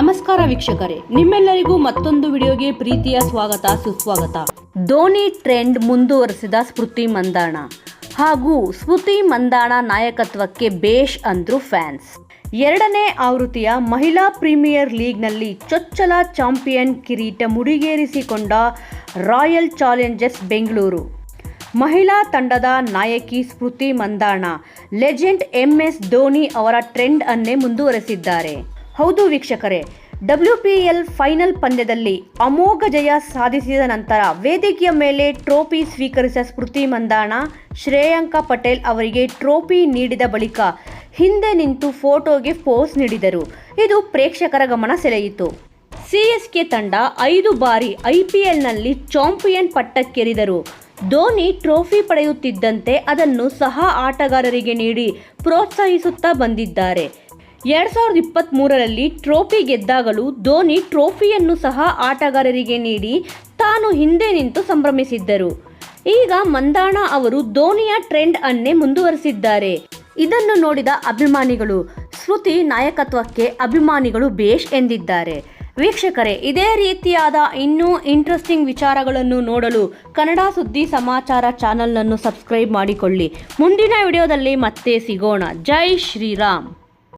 ನಮಸ್ಕಾರ ವೀಕ್ಷಕರೇ, ನಿಮ್ಮೆಲ್ಲರಿಗೂ ಮತ್ತೊಂದು ವಿಡಿಯೋಗೆ ಪ್ರೀತಿಯ ಸ್ವಾಗತ, ಸುಸ್ವಾಗತ. ಧೋನಿ ಟ್ರೆಂಡ್ ಮುಂದುವರೆಸಿದ ಸ್ಮೃತಿ ಮಂದಾಣ. ಹಾಗೂ ಸ್ಮೃತಿ ಮಂದಾಣ ನಾಯಕತ್ವಕ್ಕೆ ಬೇಷ್ ಅಂದ್ರು ಫ್ಯಾನ್ಸ್. ಎರಡನೇ ಆವೃತ್ತಿಯ ಮಹಿಳಾ ಪ್ರೀಮಿಯರ್ ಲೀಗ್ನಲ್ಲಿ ಚೊಚ್ಚಲ ಚಾಂಪಿಯನ್ ಕಿರೀಟ ಮುಡಿಗೇರಿಸಿಕೊಂಡ ರಾಯಲ್ ಚಾಲೆಂಜರ್ಸ್ ಬೆಂಗಳೂರು. ಮಹಿಳಾ ತಂಡದ ನಾಯಕಿ Smriti Mandhana, legend M S Dhoni ಅವರ ಟ್ರೆಂಡ್ ಅನ್ನೇ ಮುಂದುವರೆಸಿದ್ದಾರೆ. ಹೌದು ವೀಕ್ಷಕರೇ ಡಬ್ಲ್ಯೂ ಪಿ ಎಲ್ ಫೈನಲ್ ಪಂದ್ಯದಲ್ಲಿ ಅಮೋಘ ಜಯ ಸಾಧಿಸಿದ ನಂತರ ವೇದಿಕೆಯ ಮೇಲೆ ಟ್ರೋಫಿ ಸ್ವೀಕರಿಸಿದ ಸ್ಮೃತಿ ಮಂದಾಣ, ಶ್ರೇಯಾಂಕ ಪಟೇಲ್ ಅವರಿಗೆ ಟ್ರೋಫಿ ನೀಡಿದ ಬಳಿಕ ಹಿಂದೆ ನಿಂತು ಫೋಟೋಗೆ ಪೋಸ್ ನೀಡಿದರು. ಇದು ಪ್ರೇಕ್ಷಕರ ಗಮನ ಸೆಳೆಯಿತು. ಸಿಎಸ್ಕೆ ತಂಡ ಐದು ಬಾರಿ ಐ ಪಿ ಎಲ್ನಲ್ಲಿ ಚಾಂಪಿಯನ್ ಪಟ್ಟಕ್ಕೇರಿದರು. ಧೋನಿ ಟ್ರೋಫಿ ಪಡೆಯುತ್ತಿದ್ದಂತೆ ಅದನ್ನು ಸಹ ಆಟಗಾರರಿಗೆ ನೀಡಿ ಪ್ರೋತ್ಸಾಹಿಸುತ್ತಾ ಬಂದಿದ್ದಾರೆ. ಎರಡ್ ಸಾವಿರದ ಇಪ್ಪತ್ತ್ ಮೂರರಲ್ಲಿ ಟ್ರೋಫಿ ಗೆದ್ದಾಗಲೂ ಧೋನಿ ಟ್ರೋಫಿಯನ್ನು ಸಹ ಆಟಗಾರರಿಗೆ ನೀಡಿ ತಾನು ಹಿಂದೆ ನಿಂತು ಸಂಭ್ರಮಿಸಿದ್ದರು. ಈಗ ಮಂದಾಣ ಅವರು ಧೋನಿಯ ಟ್ರೆಂಡ್ ಅನ್ನೇ ಮುಂದುವರೆಸಿದ್ದಾರೆ. ಇದನ್ನು ನೋಡಿದ ಅಭಿಮಾನಿಗಳು, ಶ್ರುತಿ ನಾಯಕತ್ವಕ್ಕೆ ಅಭಿಮಾನಿಗಳು ಬೇಷ್ ಎಂದಿದ್ದಾರೆ. ವೀಕ್ಷಕರೇ, ಇದೇ ರೀತಿಯಾದ ಇನ್ನೂ ಇಂಟ್ರೆಸ್ಟಿಂಗ್ ವಿಚಾರಗಳನ್ನು ನೋಡಲು ಕನ್ನಡ ಸುದ್ದಿ ಸಮಾಚಾರ ಚಾನಲನ್ನು ಸಬ್ಸ್ಕ್ರೈಬ್ ಮಾಡಿಕೊಳ್ಳಿ. ಮುಂದಿನ ವಿಡಿಯೋದಲ್ಲಿ ಮತ್ತೆ ಸಿಗೋಣ. ಜೈ ಶ್ರೀರಾಮ್.